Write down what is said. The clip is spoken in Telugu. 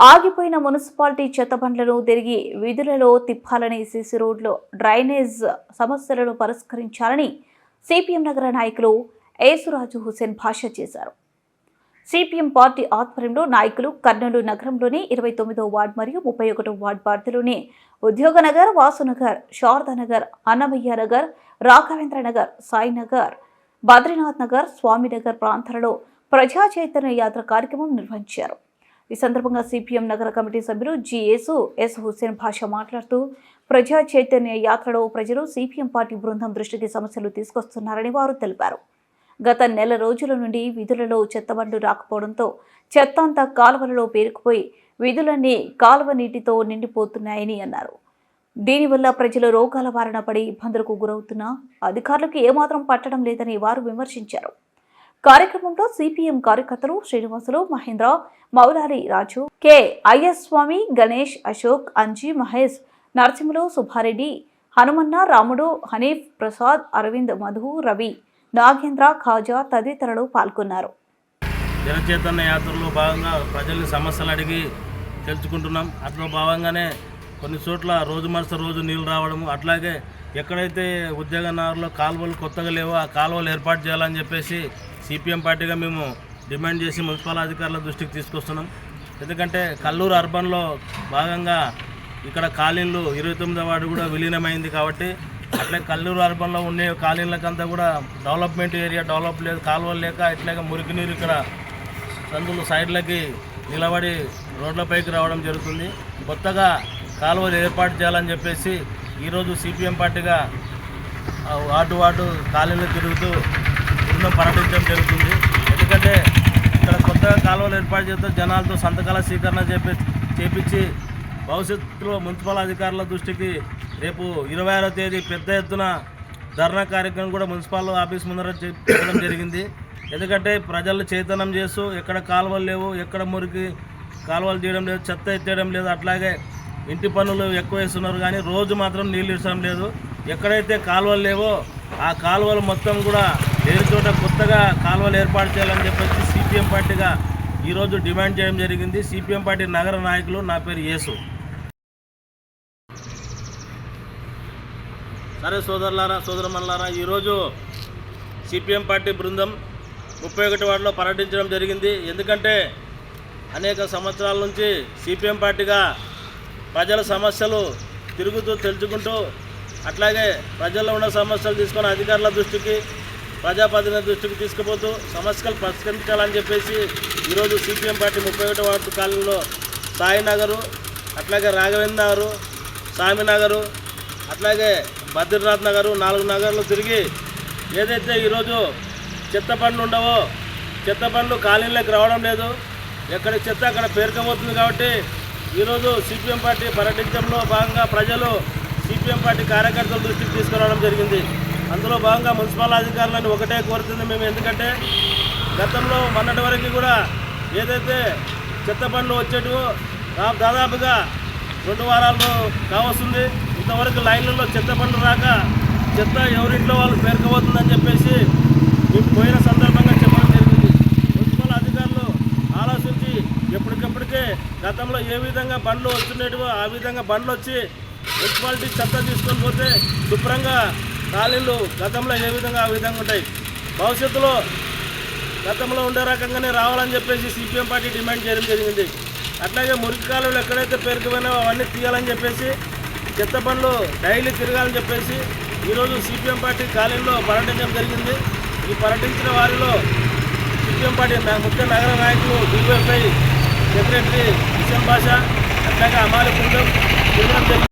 ఆగిపోయిన మున్సిపాలిటీ చెత్తబండ్లను తిరిగి విధులలో తిప్పాలని సీసీ రోడ్లో డ్రైనేజ్ సమస్యలను పరిష్కరించాలని సిపిఎం నగర నాయకులు ఏసురాజు హుసేన్ భాష చేశారు. సిపిఎం పార్టీ ఆధ్వర్యంలో నాయకులు కర్నూలు నగరంలోని ఇరవై తొమ్మిదో వార్డు మరియు ముప్పై ఒకటో వార్డు పరిధిలోని ఉద్యోగనగర్ వాసునగర్ శారదానగర్ అన్నమయ్య నగర్ రాఘవేంద్ర నగర్ సాయినగర్ బద్రీనాథ్ నగర్ స్వామినగర్ ప్రాంతాలలో ప్రజా చైతన్య యాత్ర కార్యక్రమం నిర్వహించారు. ఈ సందర్భంగా సిపిఎం నగర కమిటీ సభ్యులు జిఎసు ఎస్ హుస్సేన్ భాష మాట్లాడుతూ ప్రజా చైతన్య యాత్రలో ప్రజలు సిపిఎం పార్టీ బృందం దృష్టికి సమస్యలు తీసుకొస్తున్నారని వారు తెలిపారు. గత నెల రోజుల నుండి విధులలో చెత్తబండు రాకపోవడంతో చెత్త అంతా కాలువలలో పేరుకుపోయి విధులన్నీ కాలువ నీటితో నిండిపోతున్నాయని అన్నారు. దీనివల్ల ప్రజలు రోగాల బారిన పడి ఇబ్బందులకు గురవుతున్నా అధికారులకు ఏమాత్రం పట్టడం లేదని వారు విమర్శించారు. కార్యక్రమంలో సిపిఎం కార్యకర్తలు శ్రీనివాసులు మహేంద్ర మౌలారి రాజు కె. అయ్యస్ స్వామి గణేష్ అశోక్ అంజీ మహేష్ నరసింహులు సుబ్బారెడ్డి హనుమన్న రాముడు హనీఫ్ ప్రసాద్ అరవింద్ మధు రవి నాగేంద్ర ఖాజా తదితరులు పాల్గొన్నారు. జనచైతన్య యాత్రలో భాగంగా ప్రజల్ని సమస్యలు అడిగి తెలుసుకుంటున్నాం. అట్లా భాగంగానే కొన్ని చోట్ల రోజు మరుస రోజు నీళ్ళు రావడము అట్లాగే ఎక్కడైతే ఉద్యోగనగర్లో కాలువలు కొత్తగా లేవో ఆ కాలువలు ఏర్పాటు చేయాలని చెప్పేసి సిపిఎం పార్టీగా మేము డిమాండ్ చేసి మున్సిపల్ అధికారుల దృష్టికి తీసుకొస్తున్నాం. ఎందుకంటే కల్లూరు అర్బన్లో భాగంగా ఇక్కడ కాలనీలు ఇరవై తొమ్మిదో వార్డు కూడా విలీనమైంది కాబట్టి అట్లే కల్లూరు అర్బన్లో ఉండే కాలనీలకంతా కూడా డెవలప్మెంట్ ఏరియా డెవలప్ లేదు కాలువలు లేక ఇట్లాగే మురికి నీరు ఇక్కడ సందులు సైడ్లకి నిలబడి రోడ్లపైకి రావడం జరుగుతుంది. కొత్తగా కాలువలు ఏర్పాటు చేయాలని చెప్పేసి ఈరోజు సిపిఎం పార్టీగా వార్డు వార్డు కాలనీలు తిరుగుతూ బృందం పర్యటించడం జరుగుతుంది. ఎందుకంటే ఇక్కడ కొత్తగా కాలువలు ఏర్పాటు చేస్తూ జనాలతో సంతకాల స్వీకరణ చేపి చేపించి భవిష్యత్తులో మున్సిపల్ అధికారుల దృష్టికి రేపు ఇరవై ఆరో తేదీ పెద్ద ఎత్తున ధర్నా కార్యక్రమం కూడా మున్సిపల్ ఆఫీస్ ముందర చేయడం జరిగింది. ఎందుకంటే ప్రజలు చైతన్యం చేస్తూ ఎక్కడ కాలువలు లేవు ఎక్కడ మురికి కాలువలు తీయడం లేదు చెత్త ఎత్తేయడం లేదు అట్లాగే ఇంటి పనులు ఎక్కువ వేస్తున్నారు. కానీ రోజు మాత్రం నీళ్ళు ఇచ్చడం లేదు. ఎక్కడైతే కాలువలు లేవో ఆ కాలువలు మొత్తం కూడా వేరే చోట కొత్తగా కాలువలు ఏర్పాటు చేయాలని చెప్పేసి సిపిఎం పార్టీగా ఈరోజు డిమాండ్ చేయడం జరిగింది. సిపిఎం పార్టీ నగర నాయకులు నా పేరు యేసు. సరే సోదరులారా సోదరమల్లారా ఈరోజు సిపిఎం పార్టీ బృందం ముప్పై ఒకటి వార్డులో పర్యటించడం జరిగింది. ఎందుకంటే అనేక సంవత్సరాల నుంచి సిపిఎం పార్టీగా ప్రజల సమస్యలు తిరుగుతూ తెలుసుకుంటూ అట్లాగే ప్రజల్లో ఉన్న సమస్యలు తీసుకొని అధికారుల దృష్టికి ప్రజాప్రతినిధుల దృష్టికి తీసుకుపోతూ సమస్యలు పరిష్కరించాలని చెప్పేసి ఈరోజు సిపిఎం పార్టీ ముప్పై ఒకటి వార్డు కాలంలో సాయినగరు అట్లాగే రాఘవేంద్ర నగరు సామినగరు అట్లాగే బద్రీనాథ్ నగరు నాలుగు నగర్లు తిరిగి ఏదైతే ఈరోజు చెత్త పనులు ఉండవో చెత్త పనులు కాలనీలోకి రావడం లేదు. ఎక్కడ చెత్త అక్కడ పేరుకపోతుంది కాబట్టి ఈరోజు సిపిఎం పార్టీ పర్యటించడంలో భాగంగా ప్రజలు సిపిఎం పార్టీ కార్యకర్తల దృష్టికి తీసుకురావడం జరిగింది. అందులో భాగంగా మున్సిపల్ అధికారులను ఒకటే కోరుతుంది మేము. ఎందుకంటే గతంలో మొన్నటి వరకు కూడా ఏదైతే చెత్త పనులు వచ్చేటివో దాదాపుగా రెండు వారాలు కావస్తుంది. ఇంతవరకు లైన్లలో చెత్త పనులు రాక చెత్త ఎవరింట్లో వాళ్ళు పేరుకోబోతుందని చెప్పేసి మేము పోయిన సందర్భంగా చెప్పడం జరిగింది. మున్సిపల్ అధికారులు ఆలోచించి ఎప్పటికప్పటికే గతంలో ఏ విధంగా బండ్లు వస్తుండేటివో ఆ విధంగా బండ్లు వచ్చి మున్సిపాలిటీ చెత్త తీసుకొని పోతే శుభ్రంగా కాలనీలు గతంలో ఏ విధంగా ఆ విధంగా ఉంటాయి? భవిష్యత్తులో గతంలో ఉండే రకంగానే రావాలని చెప్పేసి సిపిఎం పార్టీ డిమాండ్ చేయడం జరిగింది. అట్లాగే మురికి కాలువలు ఎక్కడైతే పేరుకుపోయినావో అవన్నీ తీయాలని చెప్పేసి చెత్త పనులు డైలీ తిరగాలని చెప్పేసి ఈరోజు సిపిఎం పార్టీ కాలనీలో పర్యటించడం జరిగింది. ఈ పర్యటించిన వారిలో సిపిఎం పార్టీ ముఖ్య నగర నాయకులు డివైఎఫ్ఐ సెక్రటరీ కిషన్ భాష అట్లాగే అమాలి బృందం తిరగడం జరిగింది.